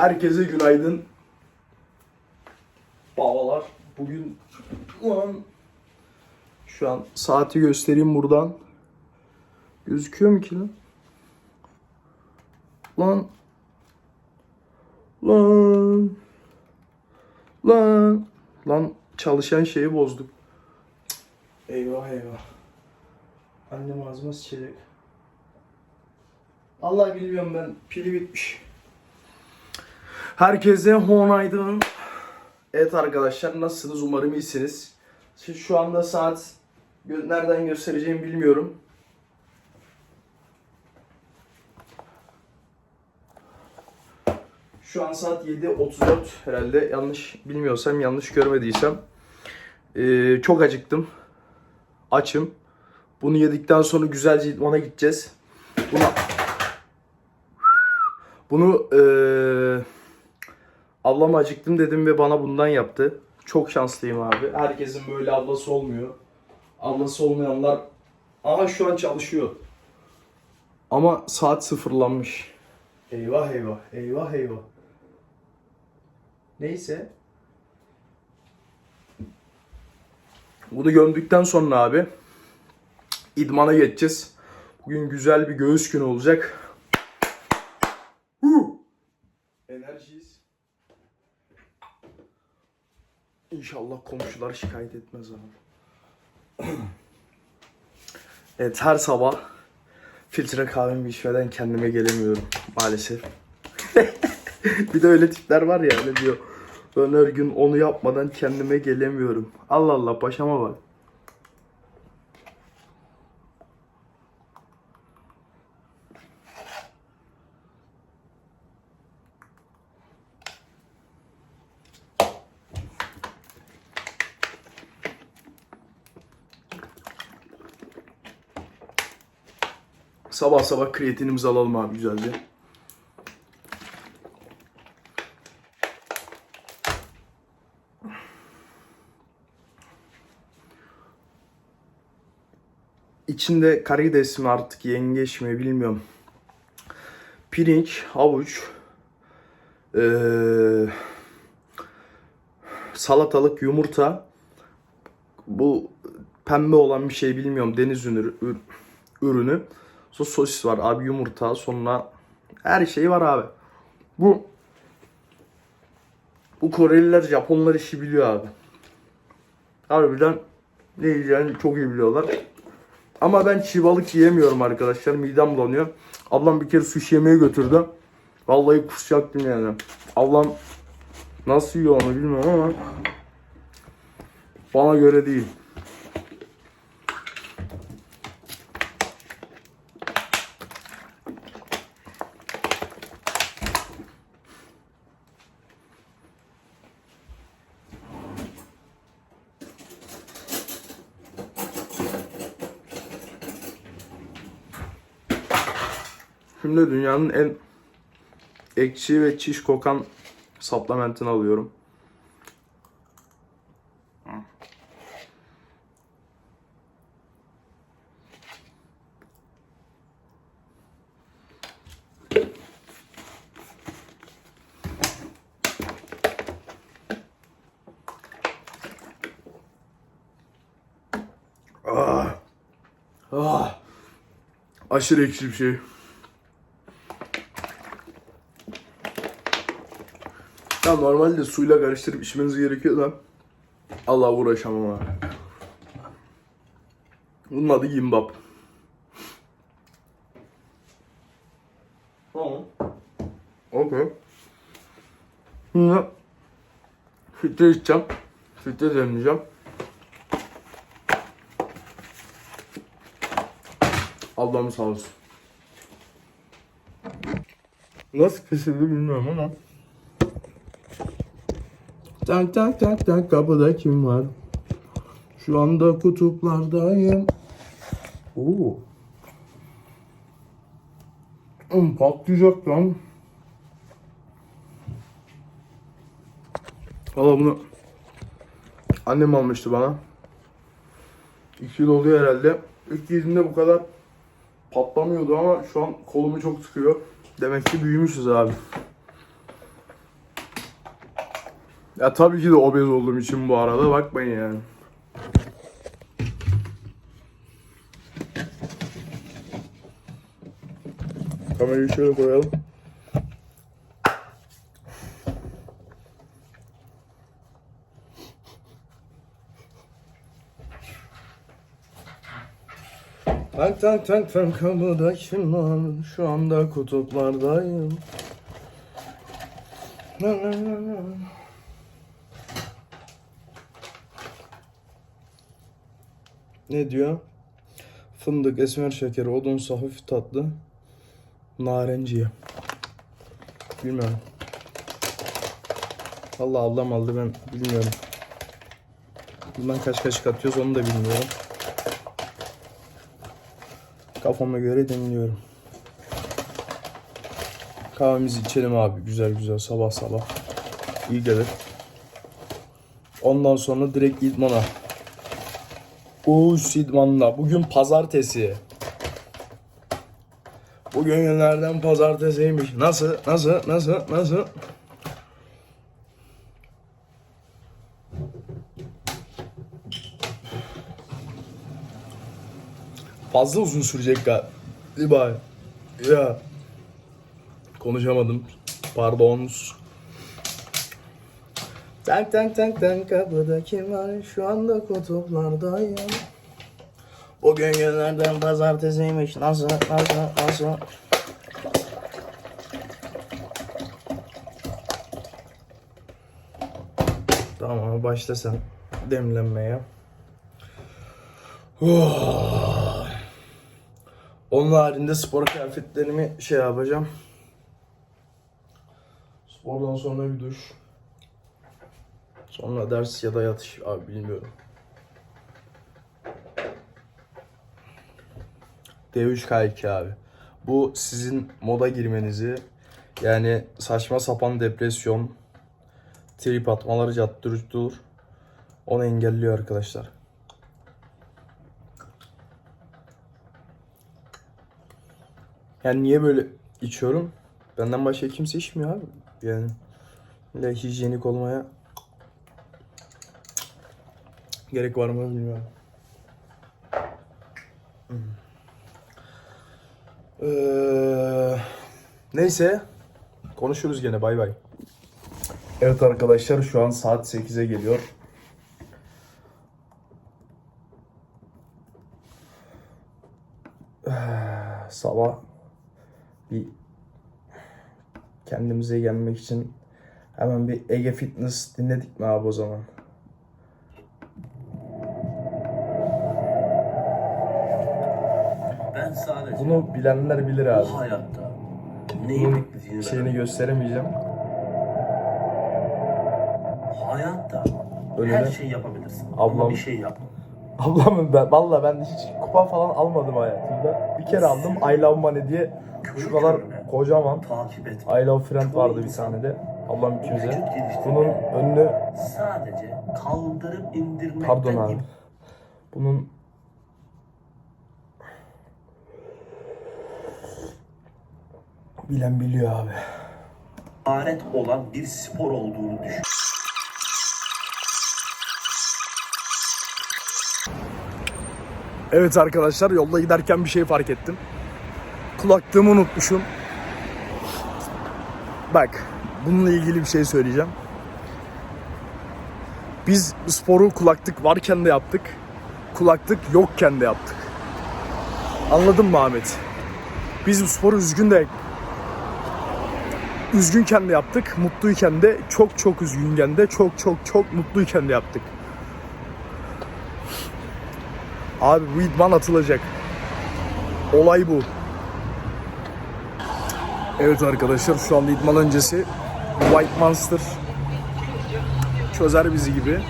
Herkese günaydın. Babalar bugün şu an saati göstereyim buradan. Gözüküyor mu ki lan? Lan. Lan. Lan. Lan çalışan şeyi bozduk. Eyvah eyvah. Annem ağzıma sıçacak. Allah bilmiyorum ben pili bitmiş. Herkese günaydın. Evet arkadaşlar nasılsınız? Umarım iyisiniz. Şimdi şu anda saat nereden göstereceğimi bilmiyorum. Şu an saat 7.34 herhalde yanlış bilmiyorsam yanlış görmediysem. Ee, çok acıktım. Açım. Bunu yedikten sonra güzelce idmana gideceğiz. Buna bunu eee ablama acıktım dedim ve bana bundan yaptı. Çok şanslıyım abi. Herkesin böyle ablası olmuyor. Ablası olmayanlar ama şu an çalışıyor. Ama saat sıfırlanmış. Eyvah eyvah. Eyvah eyvah. Neyse. Bunu gömdükten sonra abi idmana geçeceğiz. Bugün güzel bir göğüs günü olacak. Enerjiyiz. İnşallah komşular şikayet etmez abi. evet her sabah filtre kahvemi içmeden kendime gelemiyorum maalesef. bir de öyle tipler var ya öyle diyor. Ben her gün onu yapmadan kendime gelemiyorum. Allah Allah paşama bak. Sabah sabah kreatinimizi alalım abi güzelce. İçinde karides mi artık yengeç mi bilmiyorum. Pirinç, havuç, eee, salatalık, yumurta. Bu pembe olan bir şey bilmiyorum. Deniz ürünü. ürünü. Sonra sosis var abi yumurta sonra her şey var abi. Bu bu Koreliler Japonlar işi biliyor abi. Harbiden ne yiyeceğini çok iyi biliyorlar. Ama ben çiğ balık yiyemiyorum arkadaşlar. Midem bulanıyor. Ablam bir kere sushi yemeye götürdü. Vallahi kusacaktım yani. Ablam nasıl yiyor onu bilmiyorum ama bana göre değil. Şimdi dünyanın en ekşi ve çiş kokan supplementini alıyorum. Ah. Ah. Aşırı ekşi bir şey. Ya normalde suyla karıştırıp içmeniz gerekiyor da Allah uğraşamam abi. Bunun adı gimbap. Tamam. Okey. Şimdi filtre içeceğim. Filtre demleyeceğim. Allah'ım sağ olsun. Nasıl kesildi bilmiyorum ama. Tak tak tak tak kapıda kim var? Şu anda kutuplardayım. Oo. Hmm, patlayacak lan. Valla bunu annem almıştı bana. 2 yıl oluyor herhalde. İlk yediğimde bu kadar patlamıyordu ama şu an kolumu çok sıkıyor. Demek ki büyümüşüz abi. Ya tabii ki de obez olduğum için bu arada bakmayın yani. Kamerayı şöyle koyalım. Tank tank tank tank kapıda kim var? Şu anda kutuplardayım. Na, na, na, na. Ne diyor? Fındık, esmer şekeri, odunsu, hafif tatlı, narenciye. Bilmiyorum. Allah ablam aldı ben bilmiyorum. Bundan kaç kaşık atıyoruz onu da bilmiyorum. Kafama göre demliyorum. Kahvemizi içelim abi güzel güzel sabah sabah. İyi gelir. Ondan sonra direkt idmana. Uğuz idmanla. Bugün pazartesi. Bugün günlerden pazartesiymiş. Nasıl? Nasıl? Nasıl? Nasıl? Fazla uzun sürecek galiba. Ya. Konuşamadım. Pardon. Tank tank tank tank kapıda kim var? Şu anda kutuplardayım. Bugün günlerden pazartesiymiş. Nasıl? Nasıl? Nasıl? Tamam başla sen demlenmeye. Oh. Onun haricinde spor kıyafetlerimi şey yapacağım. Spordan sonra bir duş. Sonra ders ya da yatış abi bilmiyorum. D3K2 abi. Bu sizin moda girmenizi yani saçma sapan depresyon, trip atmaları cattırır onu engelliyor arkadaşlar. Yani niye böyle içiyorum? Benden başka kimse içmiyor abi. Yani hijyenik olmaya gerek var mı bilmiyorum. Hmm. Ee, neyse konuşuruz gene bay bay. Evet arkadaşlar şu an saat 8'e geliyor. Sabah bir kendimize gelmek için hemen bir Ege Fitness dinledik mi abi o zaman? Bunu bilenler bilir abi. bu hayatta neyi beklediğini şeyini gösteremeyeceğim. Hayatta Önüne- her şeyi yapabilirsin. Ablam- Ama bir şey yap. Ablamın ben valla ben hiç kupa falan almadım hayatımda. Bir kere aldım I Love Money diye şu kadar kocaman Takip et. I Love Friend vardı bir tane de. Ablam ikimize. Bunun önünü Sadece kaldırıp indirmekten pardon abi. Bunun bilen biliyor abi. ibaret olan bir spor olduğunu düşün. Evet arkadaşlar yolda giderken bir şey fark ettim. Kulaklığımı unutmuşum. Bak bununla ilgili bir şey söyleyeceğim. Biz sporu kulaklık varken de yaptık. Kulaklık yokken de yaptık. Anladın mı Ahmet? Biz bu sporu üzgün de üzgünken de yaptık, mutluyken de çok çok üzgünken de çok çok çok mutluyken de yaptık. Abi bu idman atılacak. Olay bu. Evet arkadaşlar şu anda idman öncesi White Monster çözer bizi gibi.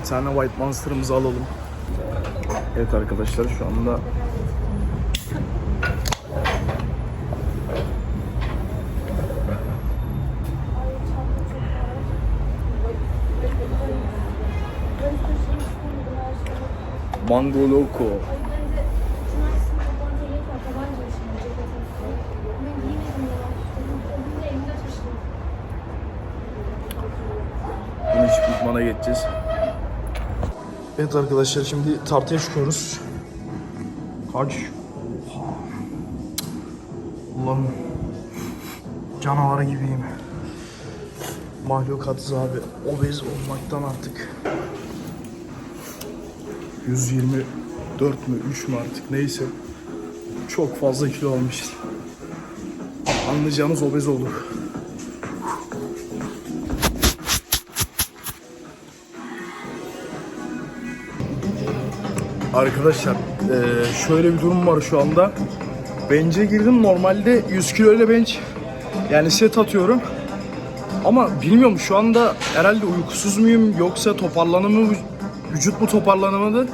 Bir tane White Monster'ımızı alalım. Evet arkadaşlar şu anda Mango Loco. Bunu içip Lukman'a geçeceğiz. Evet arkadaşlar şimdi tartıya çıkıyoruz. Kaç? Ulan canavar gibiyim. Mahlukat abi obez olmaktan artık. 124 mü 3 mü artık neyse. Çok fazla kilo almışız. Anlayacağınız obez olduk. Arkadaşlar eee, şöyle bir durum var şu anda. Bench'e girdim. Normalde 100 kilo ile bench yani set atıyorum. Ama bilmiyorum şu anda herhalde uykusuz muyum yoksa toparlanımı vücut mu toparlanamadı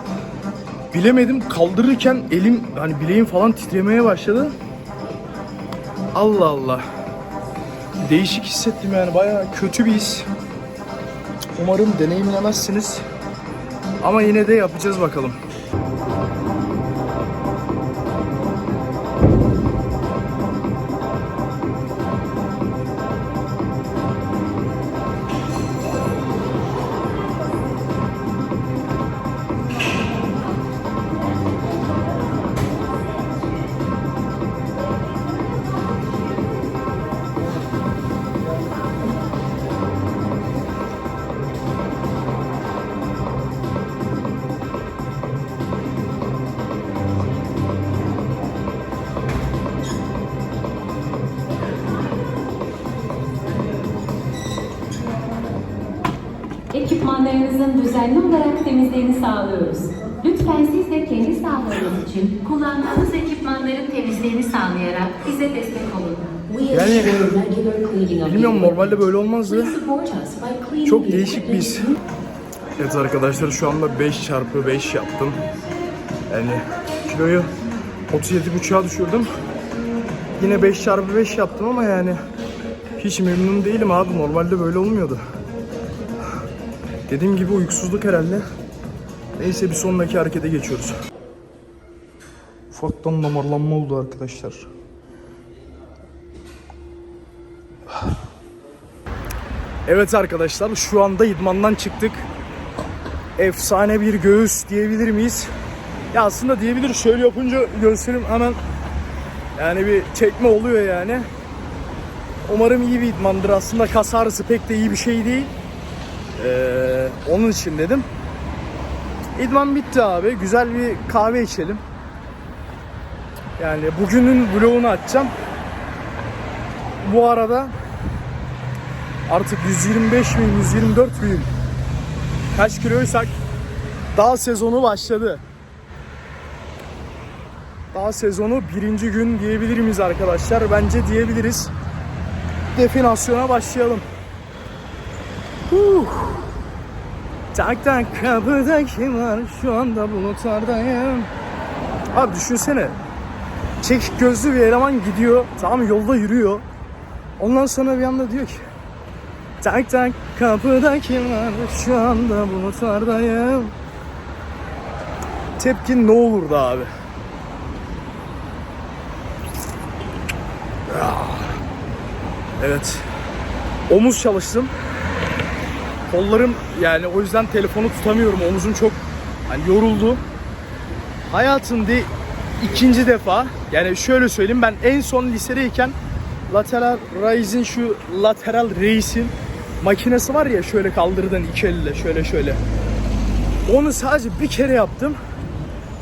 bilemedim. Kaldırırken elim hani bileğim falan titremeye başladı. Allah Allah. Değişik hissettim yani bayağı kötü bir his. Umarım deneyimlemezsiniz. Ama yine de yapacağız bakalım. Ekipmanlarınızın düzenli olarak temizliğini sağlıyoruz. Lütfen siz de kendi sağlığınız için kullandığınız ekipmanların temizliğini sağlayarak bize destek olun. Yani bilmiyorum normalde böyle olmazdı. Çok değişik bir his. Evet arkadaşlar şu anda 5 çarpı 5 yaptım. Yani kiloyu 37.5'a düşürdüm. Yine 5 çarpı 5 yaptım ama yani hiç memnun değilim abi. Normalde böyle olmuyordu. Dediğim gibi uykusuzluk herhalde. Neyse bir sonraki harekete geçiyoruz. Ufaktan damarlanma oldu arkadaşlar. Evet arkadaşlar şu anda idmandan çıktık. Efsane bir göğüs diyebilir miyiz? Ya aslında diyebilir şöyle yapınca göğsüm hemen yani bir çekme oluyor yani. Umarım iyi bir idmandır. Aslında kas ağrısı pek de iyi bir şey değil. Ee, onun için dedim. İdman bitti abi. Güzel bir kahve içelim. Yani bugünün vlogunu açacağım. Bu arada artık 125 miyim, 124 müyüm? Kaç kiloysak daha sezonu başladı. Daha sezonu birinci gün diyebilir miyiz arkadaşlar? Bence diyebiliriz. Definasyona başlayalım. Huh. Tak tak kapıda kim var? Şu anda bulutlardayım. Abi düşünsene. Çekik gözlü bir eleman gidiyor. Tamam yolda yürüyor. Ondan sonra bir anda diyor ki Tak tak kapıda kim var? Şu anda bulutlardayım. Tepkin ne olurdu abi? Ah. Evet. Omuz çalıştım. Kollarım yani o yüzden telefonu tutamıyorum. Omuzum çok hani yoruldu. Hayatımda ikinci defa yani şöyle söyleyeyim ben en son lisedeyken lateral raise'in şu lateral raise'in makinesi var ya şöyle kaldırdığın iki elle şöyle şöyle. Onu sadece bir kere yaptım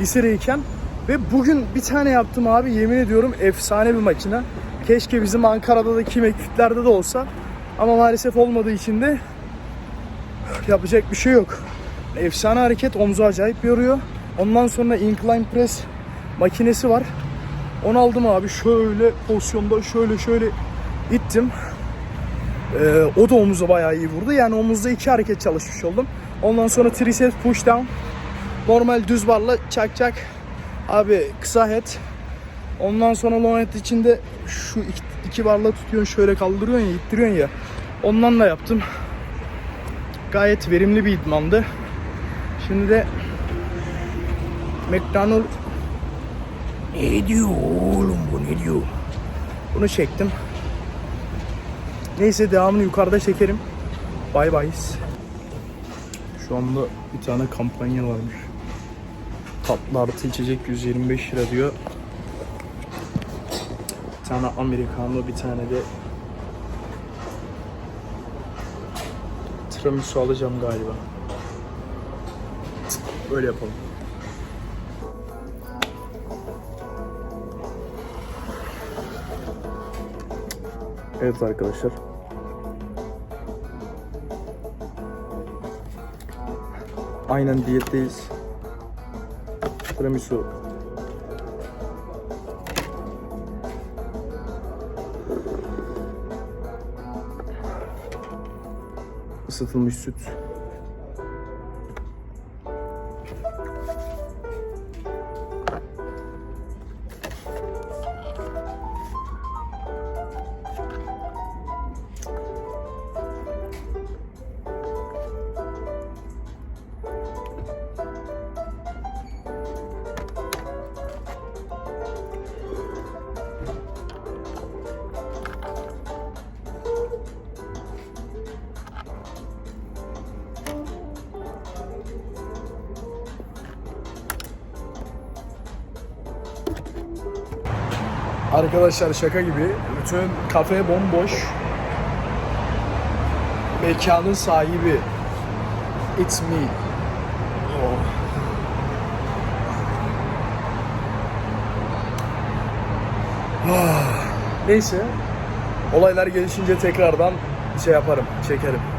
lisedeyken ve bugün bir tane yaptım abi yemin ediyorum efsane bir makine. Keşke bizim Ankara'da da kime kütlerde de olsa ama maalesef olmadığı için de yapacak bir şey yok. Efsane hareket omzu acayip yoruyor. Ondan sonra incline press makinesi var. Onu aldım abi şöyle pozisyonda şöyle şöyle ittim. Ee, o da omuza bayağı iyi vurdu. Yani omuzda iki hareket çalışmış oldum. Ondan sonra tricep push down. Normal düz barla çak çak. Abi kısa head. Ondan sonra long head içinde şu iki, iki barla tutuyorsun şöyle kaldırıyorsun ya ittiriyorsun ya. Ondan da yaptım. Gayet verimli bir idmandı. Şimdi de McDonald ne diyor oğlum bu ne diyor? Bunu çektim. Neyse devamını yukarıda çekerim. Bay bay. Şu anda bir tane kampanya varmış. Tatlı artı içecek 125 lira diyor. Bir tane americano, bir tane de tiramisu alacağım galiba. Böyle yapalım. Evet arkadaşlar. Aynen diyetteyiz. Tiramisu. Isıtılmış süt. Arkadaşlar şaka gibi. Bütün kafe bomboş. Mekanın sahibi. It's me. Oh. Ah. Neyse. Olaylar gelişince tekrardan şey yaparım, çekerim.